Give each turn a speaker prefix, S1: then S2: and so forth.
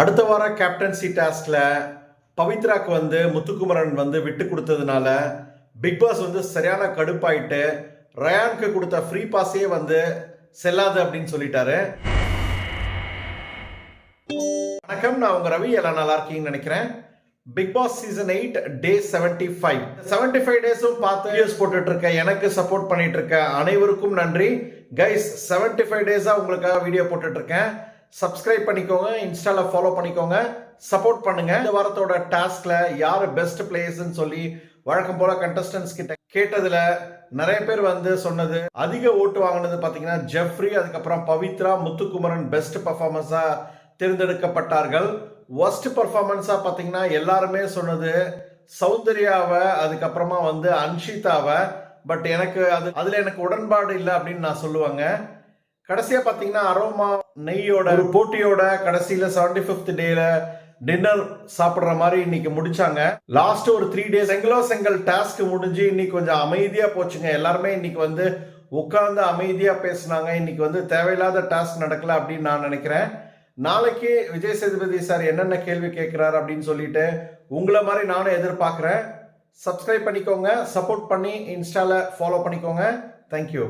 S1: அடுத்த வாரம் கேப்டன்சி டாஸ்கில் பவித்ராக்கு வந்து முத்துக்குமரன் வந்து விட்டு கொடுத்ததுனால பிக் பாஸ் வந்து சரியான கடுப்பாயிட்டு ரயானுக்கு கொடுத்த ஃப்ரீ பாஸே வந்து செல்லாது அப்படின்னு சொல்லிட்டாரு. வணக்கம் நான் உங்க ரவி. எல்லாம் நல்லா இருக்கீங்கன்னு நினைக்கிறேன். Bigg Boss season eight day seventy five seventy five டேஸும் பார்த்து வீடியோஸ் போட்டுட்டு இருக்க எனக்கு சப்போர்ட் பண்ணிட்டு இருக்க அனைவருக்கும் நன்றி. கைஸ் செவன்டி ஃபைவ் டேஸாக உங்களுக்காக வீடியோ போட்டுட்டு இருக்கேன் சப்ஸ்கிரைப் பண்ணிக்கோங்க இன்ஸ்டாவில் ஃபாலோ பண்ணிக்கோங்க சப்போர்ட் பண்ணுங்க. இந்த வாரத்தோட டாஸ்க்ல யார் பெஸ்ட் பிளேயர்ஸ்னு சொல்லி வழக்கம் போல கண்டஸ்டன்ஸ் கிட்ட கேட்டதுல நிறைய பேர் வந்து சொன்னது. அதிக ஓட்டு வாங்கினது பார்த்தீங்கன்னா ஜெஃப்ரி அதுக்கப்புறம் பவித்ரா முத்துக்குமரன் பெஸ்ட் பர்ஃபார்மன்ஸாக தேர்ந்தெடுக்கப்பட்டார்கள். ஒஸ்ட் பர்ஃபார்மன்ஸாக பார்த்தீங்கன்னா எல்லாருமே சொன்னது. சௌந்தர்யாவை அதுக்கப்புறமா வந்து அன்ஷிதாவை. பட் எனக்கு அது அதில் எனக்கு உடன்பாடு இல்லை அப்படின்னு நான் சொல்லுவாங்க. கடைசியா பாத்தீங்கன்னா அரோமா நெய்யோட ஒரு போட்டியோட கடைசியில செவன்டி பிப்த் டேல டின்னர் சாப்பிடுற மாதிரி இன்னைக்கு முடிச்சாங்க. லாஸ்ட் ஒரு த்ரீ டேஸ் செங்கலோ செங்கல் டாஸ்க் முடிஞ்சு இன்னைக்கு கொஞ்சம் அமைதியா போச்சுங்க. எல்லாருமே இன்னைக்கு வந்து உட்கார்ந்து அமைதியா பேசுனாங்க. இன்னைக்கு வந்து தேவையில்லாத டாஸ்க் நடக்கல அப்படின்னு நான் நினைக்கிறேன். நாளைக்கு விஜய் சேதுபதி சார் என்னென்ன கேள்வி கேட்கிறாரு அப்படின்னு சொல்லிட்டு உங்களை மாதிரி நானும் எதிர்பார்க்குறேன். சப்ஸ்கிரைப் பண்ணிக்கோங்க. சப்போர்ட் பண்ணி இன்ஸ்டால ஃபாலோ பண்ணிக்கோங்க. தேங்க்யூ